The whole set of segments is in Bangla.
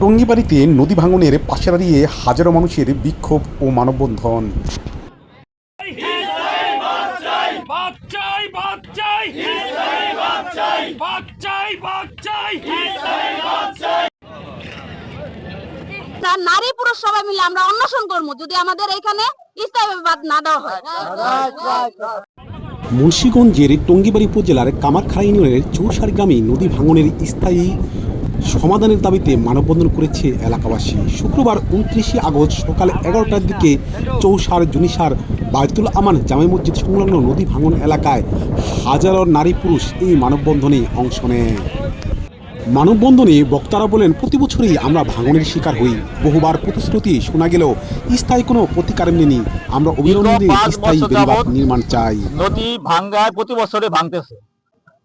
টঙ্গিবাড়িতে নদী ভাঙনের পাশে দাঁড়িয়ে হাজারো মানুষের বিক্ষোভ ও মানববন্ধন। নারী পুরুষ সবাই মিলে আমরা অন্বেষণ করব যদি আমাদের এখানে স্থায়ীভাবে বাদ না দেওয়া হয়। মুন্সীগঞ্জের টঙ্গিবাড়ি উপজেলার কামারখাড়া ইউনিয়নের চৌসার গ্রামে নদী ভাঙনের স্থায়ী সমাধানের দাবিতে মানববন্ধন করেছে এলাকাবাসী। শুক্রবার উনত্রিশে আগস্ট সকাল এগারোটার দিকে চৌসার জুনিসার বায়তুল আমান জামে মসজিদ সংলগ্ন নদী ভাঙন এলাকায় হাজারো নারী পুরুষ এই মানববন্ধনে অংশ নেয়। মানববন্ধনে বক্তারা বলেন প্রতি বছরই আমরা ভাঙনের শিকার হই। বহুবার প্রতিশ্রুতি শোনা গেলেও স্থায়ী কোনো প্রতিকার মেনি আমরা অবিলম্বে স্থায়ী বেড়িবাঁধ নির্মাণ চাই। নদী ভাঙ্গায় প্রতি বছরে ভাঙতেছে।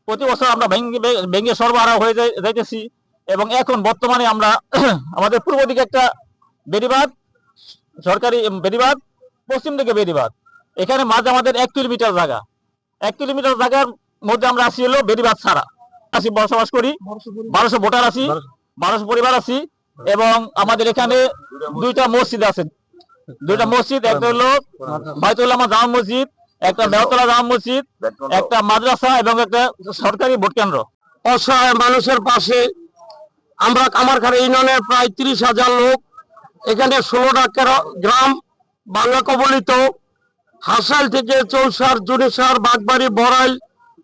প্রতি বছর আমরা ভেঙে ভেঙে সরবরাহ হয়ে যাই- যাইতেছি। এবং এখন বর্তমানে আমরা আমাদের পূর্ব দিকে একটা বেড়িবাঁধ, সরকারি বেড়িবাঁধ, পশ্চিম দিকে বেড়িবাঁধ। এখানে মাঝ আমাদের এক কিলোমিটার জায়গা। এক কিলোমিটার জায়গার মধ্যে আমরা আসি হলো বেড়িবাঁধ ছাড়া। আসি বসবাস করি। বারোশো ভোটার আছি, বারোশো পরিবার আছি এবং আমাদের এখানে দুইটা মসজিদ আছে। দুইটা মসজিদ, একটা হলো বাইতুল্লামা জামা মসজিদ, একটা মেহতলা জামা মসজিদ, একটা মাদ্রাসা এবং একটা সরকারি ভোট কেন্দ্র অসহায় মানুষের পাশে আমরা কামারখাড়া ইউনিয়নের প্রায় তিরিশ হাজার লোক। এখানে ষোলোটা গ্রাম বাংলা কবলিত। হাসাইল থেকে চৌসার জুনেসার বাগবাড়ি, বড়াইল,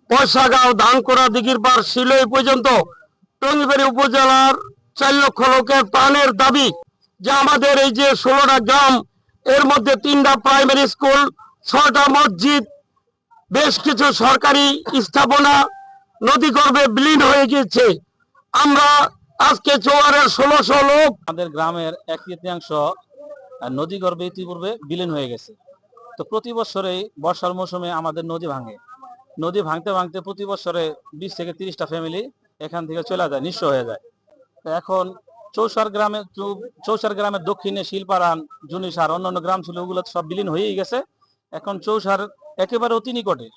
পয়সাগাঁও, ধানকোড়া দিঘির পার শিলই পর্যন্ত টঙ্গিবাড়ি উপজেলার চার লক্ষ লোকের প্রাণের দাবি যে আমাদের এই যে ষোলোটা গ্রাম, এর মধ্যে তিনটা প্রাইমারি স্কুল, ছয়টা মসজিদ, বেশ কিছু সরকারি স্থাপনা নদী গর্ভে বিলীন হয়ে গিয়েছে। আমরা আজকে চৌয়ারের ষোলোশো লোক। আমাদের গ্রামের এক তৃতীয়াংশ নদী গর্ভে ইতিপূর্বে বিলীন হয়ে গেছে। তো প্রতি বছরেই বর্ষার মৌসুমে আমাদের নদী ভাঙে। নদী ভাঙতে ভাঙতে প্রতি বছরে বিশ থেকে তিরিশটা ফ্যামিলি এখান থেকে চলে যায়, নিঃস্ব হয়ে যায়। এখন চৌসার গ্রামে, চৌসার গ্রামের দক্ষিণে শিলপাড়ান, জুনিসার, অন্যান্য গ্রাম ছিল, ওগুলো সব বিলীন হয়েই গেছে। এখন চৌসার একেবারে অতি নিকটে।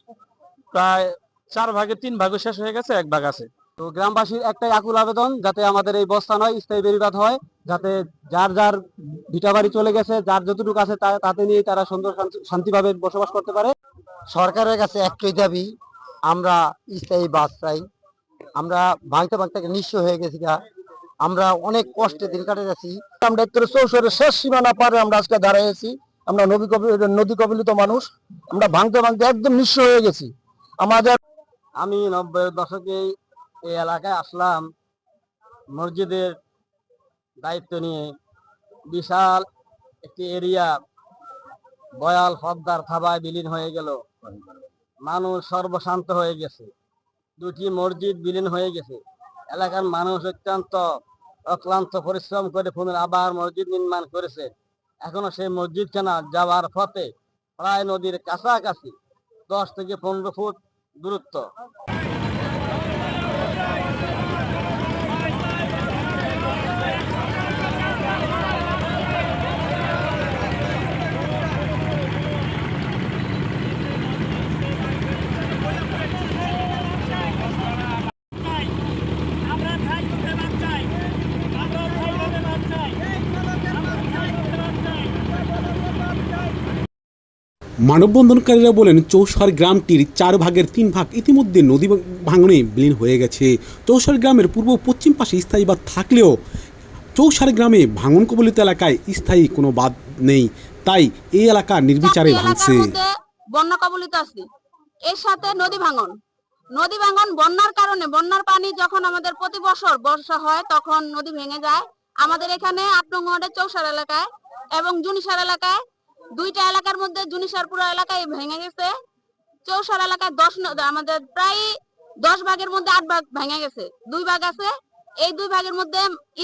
প্রায় চার ভাগে তিন ভাগে শেষ হয়ে গেছে, এক ভাগ আছে। তো গ্রামবাসীর একটাই আকুল আবেদন যাতে আমাদের এই বস্তা নয়, স্থায়ী বেড়িবাদ হয়, যাতে যার যার ভিটা বাড়ি চলে গেছে, যার যতটুকু আছে তাতে নিয়ে তারা সুন্দর শান্তিভাবে বসবাস করতে পারে। সরকারের কাছে একটাই দাবি, আমরা স্থায়ী বাস চাই। আমরা ভাঙতে ভাঙতে নিঃস্ব হয়ে গেছি গা। আমরা অনেক কষ্টে দিন কাটে যাচ্ছি। আমরা একটু চৌষরের শেষ সীমানা পারে আমরা আজকে দাঁড়িয়েছি আমরা নদী নদী কবলিত মানুষ। আমরা ভাঙতে ভাঙতে একদম নিঃস্ব হয়ে গেছি। আমাদের আমি নব্বই দশকে এই এলাকায় আসলাম। মসজিদের দায়িত্ব নিয়ে বিশাল একটি এরিয়া বয়াল হদ্দার থাবায় বিলীন হয়ে গেল। মানুষ সর্বশান্ত হয়ে গেছে। দুটি মসজিদ বিলীন হয়ে গেছে। এলাকার মানুষ অত্যন্ত অক্লান্ত পরিশ্রম করে পুনর আবার মসজিদ নির্মাণ করেছে। এখনও সেই মসজিদখানা যাওয়ার পথে প্রায় নদীর কাছাকাছি দশ থেকে পনেরো ফুট দূরত্ব আমরা খাই করতে বাচ্চাই আমরা খাই করতে বাচ্চাই আমরা খাই করতে বাচ্চাই মানববন্ধনকারীরা বলেন চৌসার গ্রামটির চার ভাগের তিন ভাগ ইতিমধ্যে নদী ভাঙনে বিলীন হয়ে গেছে। চৌসার গ্রামের পূর্ব পশ্চিম পাশে স্থায়ী বাঁধ থাকলেও চৌসার গ্রামে ভাঙন কবলিত এলাকায় স্থায়ী কোনো বাঁধ নেই। তাই এই এলাকা নির্বিচারে ভাঙছে। বন্যা কবলিত আছে। এর সাথে নদী ভাঙন। নদী ভাঙন বন্যার কারণে বন্যার পানি যখন আমাদের প্রতি বছর বর্ষা হয় তখন নদী ভেঙে যায়। আমাদের এখানে আট নং চৌসার এলাকায় এবং জুনিসার এলাকায় দুইটা এলাকার মধ্যে জুনিসার পুরো এলাকায় ভেঙে গেছে। চৌসার এলাকায় দশ আমাদের প্রায় দশ ভাগের মধ্যে আট ভাগ ভেঙে গেছে। দুই ভাগ আছে। এই দুই ভাগের মধ্যে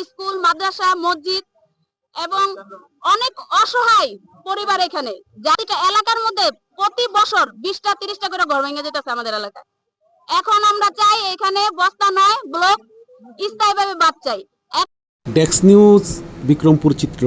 স্কুল, মাদ্রাসা, মসজিদ এবং অনেক অসহায় পরিবার এখানে। যারিটা এলাকার মধ্যে প্রতি বছর বিশটা, তিরিশটা করে ঘর ভেঙে যেতেছে আমাদের এলাকায়। এখন আমরা চাই এখানে বস্তা নয়, ব্লক স্থায়ীভাবে বাদ চাই। ডেক্স নিউজ, বিক্রমপুর চিত্র।